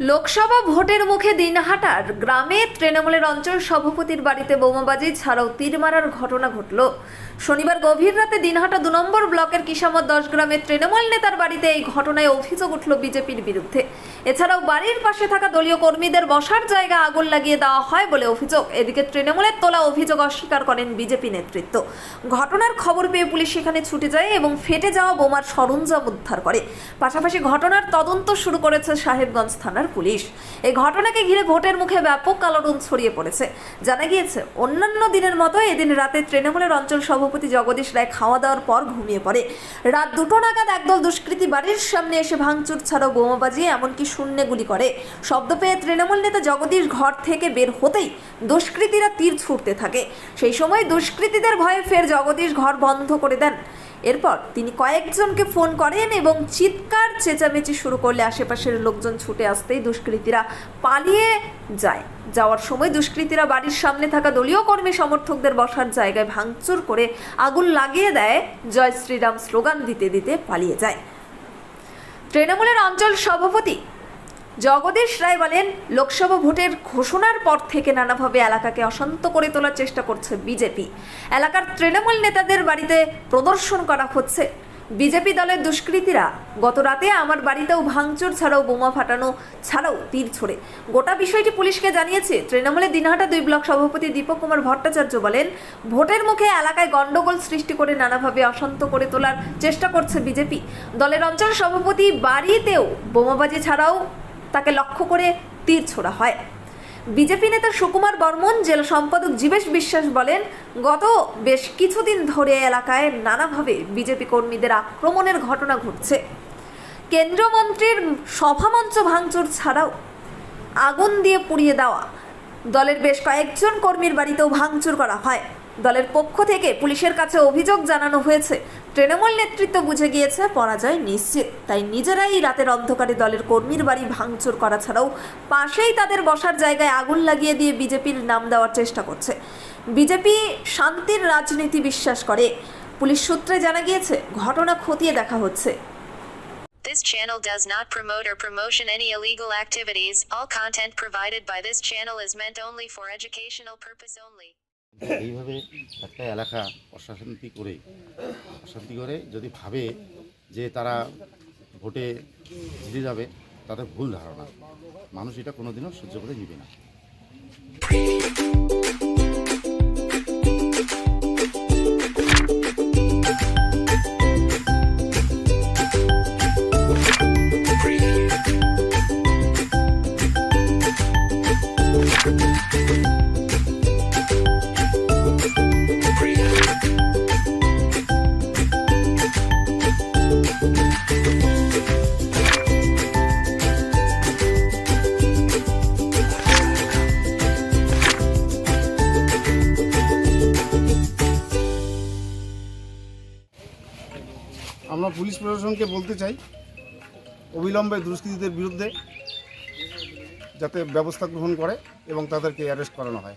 লোকসভা ভোটের মুখে দিনহাটার গ্রামে তৃণমূলের অঞ্চল সভাপতির বাড়িতে বোমাবাজি ছাড়াও তীর মারার ঘটনা ঘটল। শনিবার গভীর রাতে দিনহাটা দু নম্বর ব্লকের কিসামত দশ গ্রামের তৃণমূল নেতার বাড়িতে এই ঘটনায় অভিযোগ উঠল বিজেপির বিরুদ্ধে। এছাড়াও বাড়ির পাশে থাকা দলীয় কর্মীদের বসার জায়গা আগুন লাগিয়ে দেওয়া হয় বলে অভিযোগ। এদিকে তৃণমূলের তোলা অভিযোগ অস্বীকার করেন বিজেপি নেতৃত্ব। ঘটনার খবর পেয়ে পুলিশ সেখানে ছুটে যায় এবং ফেটে যাওয়া বোমার সরঞ্জাম উদ্ধার করে। পাশাপাশি ঘটনার তদন্ত শুরু করেছে সাহেবগঞ্জ থানার পুলিশ। এই ঘটনাকে ঘিরে ভোটের মুখে ব্যাপক কালোড়ুন ছড়িয়ে পড়েছে। জানা গিয়েছে, অন্যান্য দিনের মতো এদিন রাতে তৃণমূলের অঞ্চল সভাপতি জগদীশ রায় খাওয়া দাওয়ার পর ঘুমিয়ে পড়ে। রাত দুটো নাগাদ একদল দুষ্কৃতী বাড়ির সামনে এসে ভাঙচুর, ছাড়াও বোমা বাজিয়ে এমনকি শূন্যে গুলি করে। শব্দ পেয়ে তৃণমূল নেতা জগদীশ ঘর থেকে বের হতেই দুষ্কৃতীরা তীর ছুটতে থাকে। সেই সময় দুষ্কৃতীদের ভয়ে ফের জগদীশ ঘর বন্ধ করে দেন। এরপর তিনি কয়েকজনকে ফোন করেন এবং চিৎকার চেঁচামেচি শুরু করলে আশেপাশের লোকজন ছুটে আসতেই দুষ্কৃতীরা পালিয়ে যায়। যাওয়ার সময় দুষ্কৃতীরা বাড়ির সামনে থাকা দলীয় কর্মী সমর্থকদের বসার জায়গায় ভাঙচুর করে আগুন লাগিয়ে দেয়, জয় শ্রীরাম স্লোগান দিতে দিতে পালিয়ে যায়। তৃণমূলের অঞ্চল সভাপতি জগদীশ রায় বলেন, লোকসভা ভোটের ঘোষণার পর থেকে নানাভাবে এলাকাকে অশান্ত করে তোলার চেষ্টা করছে বিজেপি। এলাকার তৃণমূল নেতাদের বাড়িতে প্রদর্শন করা হচ্ছে। বিজেপি দলের দুষ্কৃতীরা, গত রাতে আমার বাড়িতেও ভাঙচুর ছাড়াও বোমা ফাটানো ছাড়াও তীর ছোড়ে। গোটা বিষয়টি পুলিশকে জানিয়েছে, তৃণমূলের দিনহাটা দুই ব্লক সভাপতি দীপক কুমার ভট্টাচার্য বলেন, ভোটের মুখে এলাকায় গণ্ডগোল সৃষ্টি করে নানাভাবে অশান্ত করে তোলার চেষ্টা করছে বিজেপি। দলের অঞ্চল সভাপতি বাড়িতেও বোমাবাজি ছাড়াও তাকে লক্ষ্য করে তীর ছোড়া হয়। বিজেপি নেতা সুকুমার বর্মন, জেলা সম্পাদক জীবেশ বিশ্বাস বলেন, গত বেশ কিছুদিন ধরে এলাকায় নানাভাবে বিজেপি কর্মীদের আক্রমণের ঘটনা ঘটছে। কেন্দ্রমন্ত্রীর সভামঞ্চ ভাঙচুর ছাড়াও আগুন দিয়ে পুড়িয়ে দেওয়া। দলের বেশ কয়েকজন কর্মীর বাড়িতেও ভাঙচুর করা হয়। দলের পক্ষ থেকে পুলিশের কাছে অভিযোগ জানানো হয়েছে তৃণমূল নেতৃত্ব বুঝে গিয়েছে, পরাজয় নিশ্চিত তাই নিজেরাই রাতের অন্ধকারে দলের কর্মীর বাড়ি ভাঙচুর করা ছাড়াও পাশেই তাদের বসার জায়গায় আগুন লাগিয়ে দিয়ে বিজেপির নাম দেওয়ার চেষ্টা করছে বিজেপি শান্তির রাজনীতি বিশ্বাস করে পুলিশ সূত্রে জানা গিয়েছে, ঘটনা খতিয়ে দেখা হচ্ছে This channel does not promote or promotion any illegal activities. All content provided by this channel is meant only for educational purpose only. এইভাবে একটা এলাকা অশান্তি করে অশান্তি করে যদি ভাবে যে তারা ভোটে জিতে যাবে, তাদের ভুল ধারণা। মানুষ এটা কোনোদিনও সহ্য করে নিবে না। আমরা পুলিশ প্রশাসনকে বলতে চাই, অবিলম্বে দুষ্কৃতীদের বিরুদ্ধে যাতে ব্যবস্থা গ্রহণ করে এবং তাদেরকে অ্যারেস্ট করানো হয়।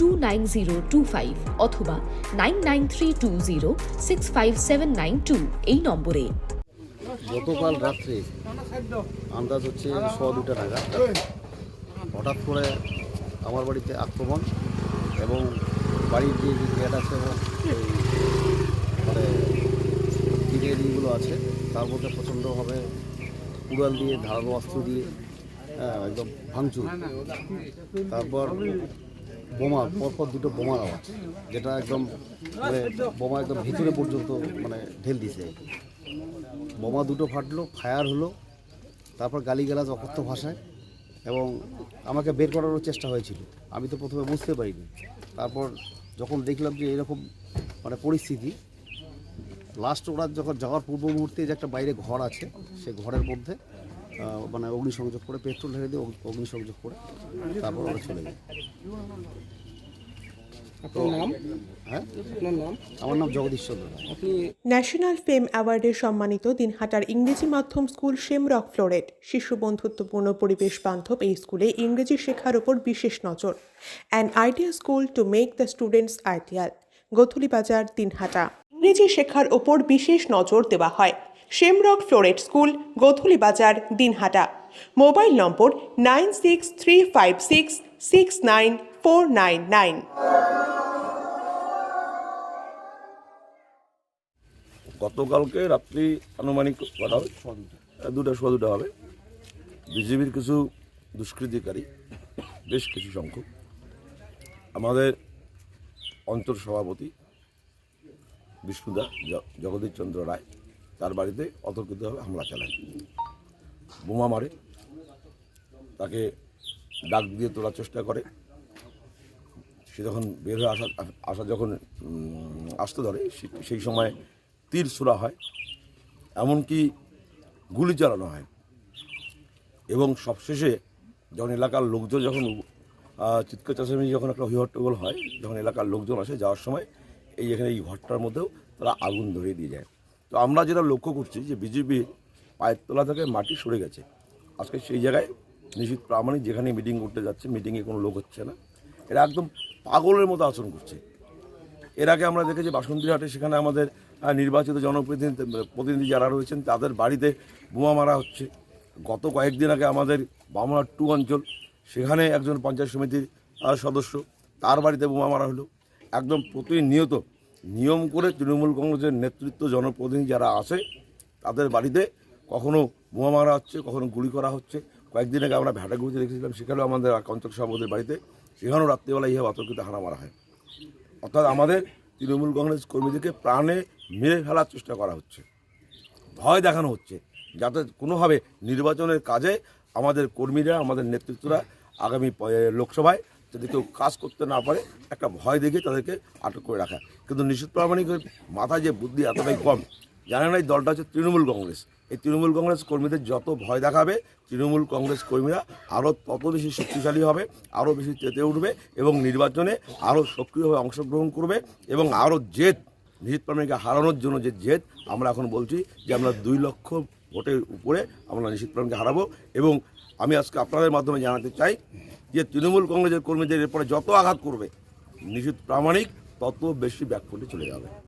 two nine zero two five অথবা nine nine three two zero six five seven nine two এই নম্বরে। গতকাল রাত্রে আন্দাজ হচ্ছে ছ দুটা নাগাদ। হঠাৎ করে আমার বাড়িতে আক্রমণ এবং বাড়ির যে গেট আছে মানে টিনের আছে তার মধ্যে প্রচণ্ডভাবে কুড়াল দিয়ে ধারালো অস্ত্র দিয়ে হ্যাঁ, একদম ভাঙচুর। তারপর বোমা, পরপর দুটো বোমার আওয়াজ, যেটা একদম মানে বোমা একদম ভিতরে পর্যন্ত মানে ঢেল দিছে। বোমা দুটো ফাটলো, ফায়ার হলো, তারপর গালিগালাজ, অকথ্য ভাষায়, এবং আমাকে বের করারও চেষ্টা হয়েছিল। আমি তো প্রথমে বুঝতে পারিনি। তারপর যখন দেখলাম যে এরকম মানে পরিস্থিতি লাস্ট ওরা যখন যাওয়ার পূর্ব মুহূর্তে যে একটা বাইরে ঘর আছে, সে ঘরের মধ্যে মানে অগ্নিসংযোগ করে পেট্রোল ঢেলে দিয়ে অগ্নিসংযোগ করে তারপর ওরা চলে যায়। তো হ্যাঁ? আমার নাম জগদীশ চন্দ্র রায়। ন্যাশনাল ফেম অ্যাওয়ার্ডে সম্মানিত দিনহাটার ইংরেজি মাধ্যম স্কুল শেমরক ফ্লোরেট শিশু বন্ধুত্বপূর্ণ পরিবেশ বান্ধব এই স্কুলে ইংরেজি শেখার ওপর বিশেষ নজর। An idea school to make the students ideal Gothuli Bazar Dinhata. ইংরেজি শেখার ওপর বিশেষ নজর দেওয়া হয়। Shamrock floret school Gothuli Bazar Dinhata mobile number nine six three five six six nine four nine nine গতকালকে রাত্রি আনুমানিক কটা হবে? দুটা সোয়া দুটা হবে। বিজেপির কিছু দুষ্কৃতিকারী, বেশ কিছু সংখ্যক, আমাদের অঞ্চল সভাপতি বিষ্ণুদা জগদীশ চন্দ্র রায় তার বাড়িতে অতর্কিতভাবে হামলা চালায়। বোমা মারে, তাকে ডাক দিয়ে তোলার চেষ্টা করে। সে যখন বের হয়ে আসা আসা যখন আসতে ধরে সেই সময় তীর ছোড়া হয়, এমনকি গুলি চালানো হয়। এবং সবশেষে যখন এলাকার লোকজন যখন চিৎকার চাষামি যখন একটা হইহট্টগোল হয়, যখন এলাকার লোকজন আসে যাওয়ার সময়, এই এখানে এই ঘরটার মধ্যেও তারা আগুন ধরিয়ে দিয়ে যায়। তো আমরা যেটা লক্ষ্য করছি যে বিজেপি পায়ের তলা থেকে মাটি সরে গেছে। আজকে সেই জায়গায় নিশ্চিত প্রামাণিক যেখানে মিটিং করতে যাচ্ছে, মিটিংয়ে কোনো লোক হচ্ছে না। এরা একদম পাগলের মতো আচরণ করছে। এর আগে আমরা দেখেছি বাসন্তীহাটে সেখানে আমাদের নির্বাচিত জনপ্রতিনিধি, প্রতিনিধি যারা রয়েছেন, তাদের বাড়িতে বোমা মারা হচ্ছে। গত কয়েকদিন আগে আমাদের বামনার টু অঞ্চল, সেখানে একজন পঞ্চায়েত সমিতির সদস্য, তার বাড়িতে বোমা মারা হলো। একদম প্রতিনিয়ত নিয়ম করে তৃণমূল কংগ্রেসের নেতৃত্ব জনপ্রতিনিধি যারা আছে তাদের বাড়িতে কখনো বোমা মারা হচ্ছে, কখনো গুলি করা হচ্ছে। কয়েকদিন আগে আমরা ভ্যাটাগুড়িতে দেখেছিলাম, সেখানেও আমাদের অঞ্চল সভাপতির বাড়িতে সেখানেও রাত্রিবেলা ইয়ে অতর্কিত হানা মারা হয়। অর্থাৎ আমাদের তৃণমূল কংগ্রেস কর্মীদেরকে প্রাণে মেরে ফেলার চেষ্টা করা হচ্ছে। ভয় দেখানো হচ্ছে, যাতে কোনোভাবে নির্বাচনের কাজে আমাদের কর্মীরা, আমাদের নেতৃত্বরা আগামী লোকসভায় যদি কেউ কাজ করতে না পারে, একটা ভয় দেখে তাদেরকে আটক করে রাখা। কিন্তু নিশ্চিত প্রামাণিকের মাথায় যে বুদ্ধি এতটাই কম, জানে না এই দলটা হচ্ছে তৃণমূল কংগ্রেস। এই তৃণমূল কংগ্রেস কর্মীদের যত ভয় দেখাবে, তৃণমূল কংগ্রেস কর্মীরা আরও তত বেশি শক্তিশালী হবে আরও বেশি চেতে উঠবে এবং নির্বাচনে আরও সক্রিয়ভাবে অংশগ্রহণ করবে এবং আরও জেদ নিহিত প্রামাণিককে হারানোর জন্য যে জেদ, আমরা এখন বলছি যে আমরা দুই লক্ষ ভোটের উপরে আমরা নিশ্চিত প্রামাণিককে হারাবো এবং আমি আজকে আপনাদের মাধ্যমে জানাতে চাই যে তৃণমূল কংগ্রেসের কর্মীদের এরপরে যত আঘাত করবে, নিশ্চিত প্রামাণিক, তত বেশি ব্যাকফুটে চলে যাবে।